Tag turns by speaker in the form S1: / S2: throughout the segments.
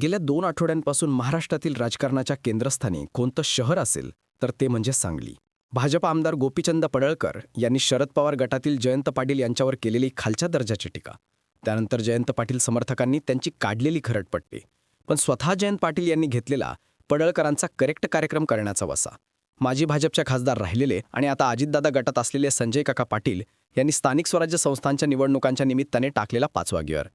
S1: गेल्या दोन आठवड्यांपासून महाराष्ट्रातील राजकारणाच्या केंद्रस्थानी कोणतं शहर असेल तर ते म्हणजे सांगली. भाजप आमदार गोपीचंद पडळकर यांनी शरद पवार गटातील जयंत पाटील यांच्यावर केलेली खालच्या दर्जाची टीका. त्यानंतर जयंत पाटील समर्थकांनी त्यांची काढलेली खरडपट्टी. पण स्वतः जयंत पाटील यांनी घेतलेला पडळकरांचा करेक्ट कार्यक्रम करण्याचा वसा. माजी भाजपच्या खासदार राहिलेले आणि आता अजितदादा गटात असलेले संजय काका पाटील यांनी स्थानिक स्वराज्य संस्थांच्या निवडणुकांच्या निमित्ताने टाकलेला पाचवा गिअर.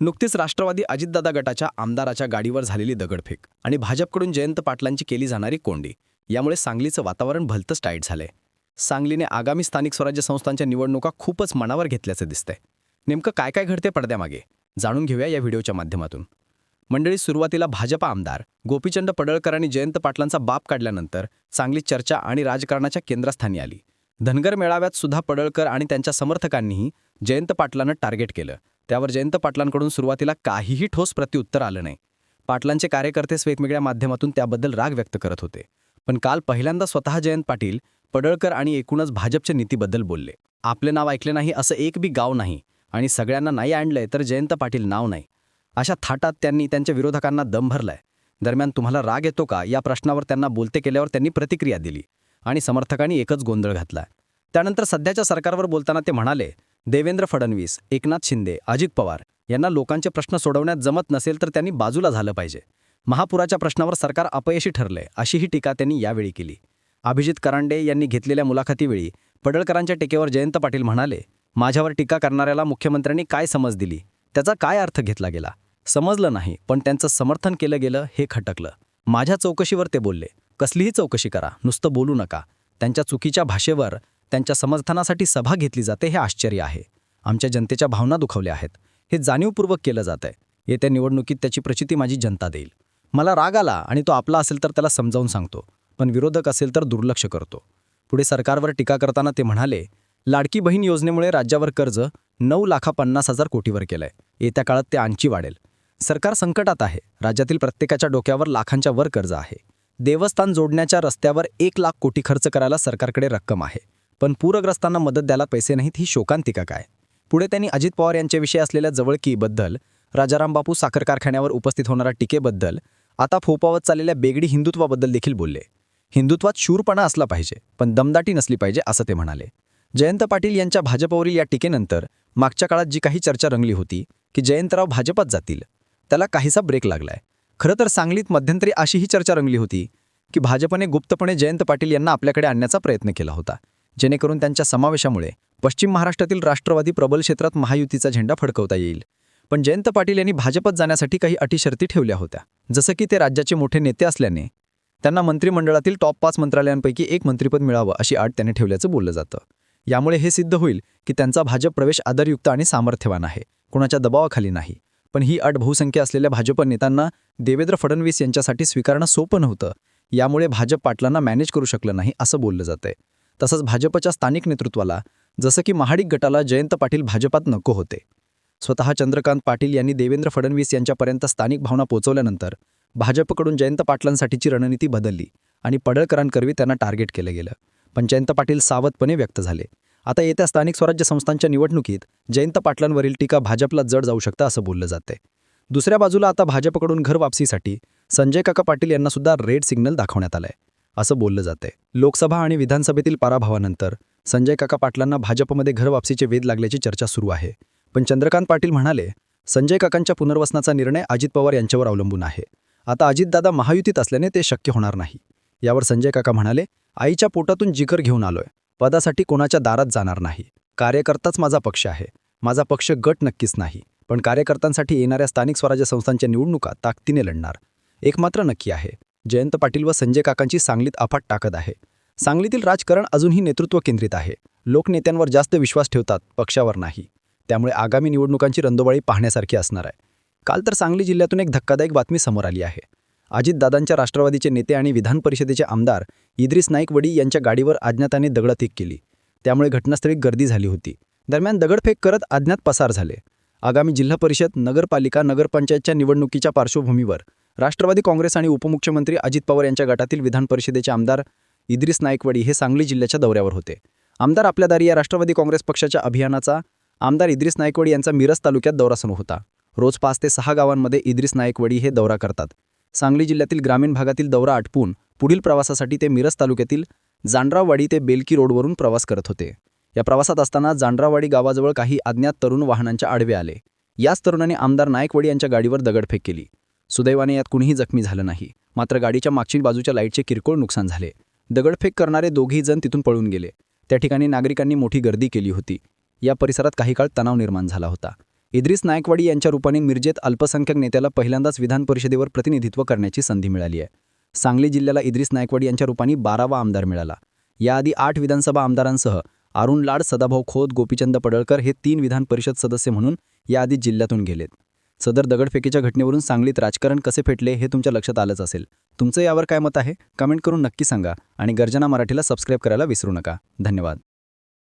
S1: नुकतीच राष्ट्रवादी अजितदादा गटाच्या आमदाराच्या गाडीवर झालेली दगडफेक आणि भाजपकडून जयंत पाटलांची केली जाणारी कोंडी. यामुळे सांगलीचं वातावरण भलतंच टाईट झालंय. सांगलीने आगामी स्थानिक स्वराज्य संस्थांच्या निवडणुका खूपच मनावर घेतल्याचं दिसतंय. नेमकं काय काय घडते पडद्यामागे? जाणून घेऊया या व्हिडिओच्या माध्यमातून. मंडळी सुरुवातीला भाजपा आमदार गोपीचंद पडळकर आणि जयंत पाटलांचा बाप काढल्यानंतर चांगली चर्चा आणि राजकारणाच्या केंद्रस्थानी आली. धनगर मेळाव्यात सुद्धा पडळकर आणि त्यांच्या समर्थकांनीही जयंत पाटलांना टार्गेट केलं. त्यावर जयंत पाटलांकडून सुरुवातीला काहीही ठोस प्रत्युत्तर आलं नाही. पाटलांचे कार्यकर्तेच वेगवेगळ्या माध्यमातून त्याबद्दल राग व्यक्त करत होते. पण काल पहिल्यांदा स्वतः जयंत पाटील पडळकर आणि एकूणच भाजपच्या नीतीबद्दल बोलले. आपले नाव ऐकले नाही असं एक बी गाव नाही आणि सगळ्यांना नाही आणलंय तर जयंत पाटील नाव नाही. अशा थाटात त्यांनी त्यांच्या विरोधकांना दम भरलाय. दरम्यान तुम्हाला राग येतो का? या प्रश्नावर त्यांना बोलते केल्यावर त्यांनी प्रतिक्रिया दिली आणि समर्थकांनी एकच गोंधळ घातला. त्यानंतर सध्याच्या सरकारवर बोलताना ते म्हणाले देवेंद्र फडणवीस एकनाथ शिंदे अजित पवार यांना लोकांचे प्रश्न सोडवण्यात जमत नसेल तर त्यांनी बाजूला झालं पाहिजे. महापुराच्या प्रश्नावर सरकार अपयशी ठरलंय अशीही टीका त्यांनी यावेळी केली. अभिजित करांडे यांनी घेतलेल्या मुलाखतीवेळी पडळकरांच्या टीकेवर जयंत पाटील म्हणाले माझ्यावर टीका करणाऱ्याला मुख्यमंत्र्यांनी काय समज दिली? त्याचा काय अर्थ घेतला गेला? समजलं नाही पण त्यांचं समर्थन केलं गेलं हे खटकलं. माझ्या चौकशीवर ते बोलले. कसलीही चौकशी करा नुसतं बोलू नका. त्यांच्या चुकीच्या भाषेवर त्यांच्या समर्थनासाठी सभा घेतली जाते हे आश्चर्य आहे. आमच्या जनतेच्या भावना दुखवल्या आहेत. हे जाणीवपूर्वक केलं जात आहे येत्या निवडणुकीत त्याची प्रचिती माझी जनता देईल. मला राग आला आणि तो आपला असेल तर त्याला समजावून सांगतो. पण विरोधक असेल तर दुर्लक्ष करतो. पुढे सरकारवर टीका करताना ते म्हणाले लाडकी बहीण योजनेमुळे राज्यावर कर्ज नऊ लाखा पन्नास हजार कोटीवर केलंय. येत्या काळात ते आणखी वाढेल. सरकार संकटात आहे. राज्यातील प्रत्येकाच्या डोक्यावर लाखांच्या वर कर्ज आहे. देवस्थान जोडण्याच्या रस्त्यावर एक लाख कोटी खर्च करायला सरकारकडे रक्कम आहे. पण पूरग्रस्तांना मदत द्यायला पैसे नाहीत ही शोकांतिका काय? पुढे त्यांनी अजित पवार यांच्याविषयी असलेल्या जवळकीबद्दल राजाराम बापू साखर कारखान्यावर उपस्थित होणाऱ्या टीकेबद्दल आता फोपावत चाललेल्या बेगडी हिंदुत्वाबद्दल देखील बोलले. हिंदुत्वात शूरपणा असला पाहिजे पण दमदाटी नसली पाहिजे असं ते म्हणाले. जयंत पाटील यांच्या भाजपवरील या टीकेनंतर मागच्या काळात जी काही चर्चा रंगली होती की जयंतराव भाजपात जातील. त्याला काहीसा ब्रेक लागलाय. खरं तर सांगलीत मध्यंतरी अशीही चर्चा रंगली होती की भाजपने गुप्तपणे जयंत पाटील यांना आपल्याकडे आणण्याचा प्रयत्न केला होता. जेणेकरून त्यांच्या समावेशामुळे पश्चिम महाराष्ट्रातील राष्ट्रवादी प्रबल क्षेत्रात महायुतीचा झेंडा फडकवता येईल. पण जयंत पाटील यांनी भाजपत जाण्यासाठी काही अटी शर्ती ठेवल्या होत्या. जसं की ते राज्याचे मोठे नेते असल्याने त्यांना मंत्रिमंडळातील टॉप पाच मंत्रालयांपैकी एक मंत्रिपद मिळावं अशी अट त्याने ठेवल्याचं बोललं जातं. यामुळे हे सिद्ध होईल की त्यांचा भाजप प्रवेश आदरयुक्त आणि सामर्थ्यवान आहे. कोणाच्या दबावाखाली नाही. पण ही अट बहुसंख्य असलेल्या भाजप नेत्यांना देवेंद्र फडणवीस यांच्यासाठी स्वीकारणं सोपं नव्हतं. यामुळे भाजप पाटलांना मॅनेज करू शकलं नाही असं बोललं जातंय. तसंच भाजपच्या स्थानिक नेतृत्वाला जसं की महाडिक गटाला जयंत पाटील भाजपात नको होते. स्वतः चंद्रकांत पाटील यांनी देवेंद्र फडणवीस यांच्यापर्यंत स्थानिक भावना पोहोचवल्यानंतर भाजपकडून जयंत पाटलांसाठीची रणनीती बदलली आणि पडळकरांकरवी त्यांना टार्गेट केलं गेलं. पण जयंत पाटील सावधपणे व्यक्त झाले. आता येत्या स्थानिक स्वराज्य संस्थांच्या निवडणुकीत जयंत पाटलांवरील टीका भाजपला जड जाऊ शकतं असं बोललं जाते दुसऱ्या बाजूला आता भाजपकडून घर वापसीसाठी संजय काका पाटील यांना सुद्धा रेड सिग्नल दाखवण्यात आलंय. असं बोललं जाते लोकसभा आणि विधानसभेतील पराभवानंतर संजय काका पाटलांना भाजपमध्ये घरवापसीचे वेध लागल्याची चर्चा सुरू आहे. पण चंद्रकांत पाटील म्हणाले संजय काकांच्या पुनर्वसनाचा निर्णय अजित पवार यांच्यावर अवलंबून आहे. आता अजितदादा महायुतीत असल्याने ते शक्य होणार नाही. यावर संजय काका म्हणाले आईच्या पोटातून जिकर घेऊन आलोय. पदासाठी कोणाच्या दारात जाणार नाही. कार्यकर्ताच माझा पक्ष आहे. माझा पक्ष गट नक्कीच नाही. पण कार्यकर्त्यांसाठी येणाऱ्या स्थानिक स्वराज्य संस्थांच्या निवडणुका ताकदीने लढणार. एक मात्र नक्की आहे. जयंत पाटील व संजय काकांची सांगलीत अफाट टाकत आहे. सांगलीतील राजकारण अजूनही नेतृत्व केंद्रित आहे. लोकनेत्यांवर जास्त विश्वास ठेवतात पक्षावर नाही. त्यामुळे आगामी निवडणुकांची रंदोबाळी पाहण्यासारखी असणार आहे. काल तर सांगली जिल्ह्यातून एक धक्कादायक बातमी समोर आली आहे. अजितदादांच्या राष्ट्रवादीचे नेते आणि विधान परिषदेचे आमदार इद्रिस नाईकवडी यांच्या गाडीवर अज्ञाताने दगडफेक केली. त्यामुळे घटनास्थळी गर्दी झाली होती. दरम्यान दगडफेक करत अज्ञात पसार झाले. आगामी जिल्हा परिषद नगरपालिका नगरपंचायतच्या निवडणुकीच्या पार्श्वभूमीवर राष्ट्रवादी काँग्रेस आणि उपमुख्यमंत्री अजित पवार यांच्या गटातील विधान परिषदेचे आमदार इद्रिस नाईकवडी हे सांगली जिल्ह्याच्या दौऱ्यावर होते. आमदार आपल्या दारी या राष्ट्रवादी काँग्रेस पक्षाच्या अभियानाचा आमदार इद्रिस नाईकवडी यांचा मिरज तालुक्यात दौरा सुरू होता.
S2: रोज पाच ते सहा गावांमध्ये इद्रिस नाईकवाडी हे दौरा करतात. सांगली जिल्ह्यातील ग्रामीण भागातील दौरा आटपून पुढील प्रवासासाठी ते मिरज तालुक्यातील जांड्रावाडी ते बेलकी रोडवरून प्रवास करत होते. या प्रवासात असताना जांड्रावाडी गावाजवळ काही अज्ञात तरुण वाहनांच्या आडवे आले. याच तरुणाने आमदार नायकवडी यांच्या गाडीवर दगडफेक केली. सुदैवाने यात कुणीही जखमी झालं नाही. मात्र गाडीच्या मागची बाजूच्या लाईटचे किरकोळ नुकसान झाले. दगडफेक करणारे दोघेही जण तिथून पळून गेले. त्या ठिकाणी नागरिकांनी मोठी गर्दी केली होती. या परिसरात काही काळ तणाव निर्माण झाला होता. इद्रिस नायकवाडी यांच्या रूपाने मिरजेत अल्पसंख्याक नेत्याला पहिल्यांदाच विधान परिषदेवर प्रतिनिधित्व करण्याची संधी मिळाली आहे. सांगली जिल्ह्याला इद्रिस नायकवाडी यांच्या रूपाने बारावा आमदार मिळाला. याआधी आठ विधानसभा आमदारांसह अरुण लाड सदाभाऊ खोत गोपीचंद पडळकर हे तीन विधान परिषद सदस्य म्हणून याआधी जिल्ह्यातून गेलेत. सदर दगडफेकीच्या घटनेवरून सांगलीत राजकारण कसे फेटले हे तुमच्या लक्षात आलंच असेल. तुमचं यावर काय मत आहे? कमेंट करून नक्की सांगा आणि गर्जना मराठीला सबस्क्राईब करायला विसरू नका. धन्यवाद.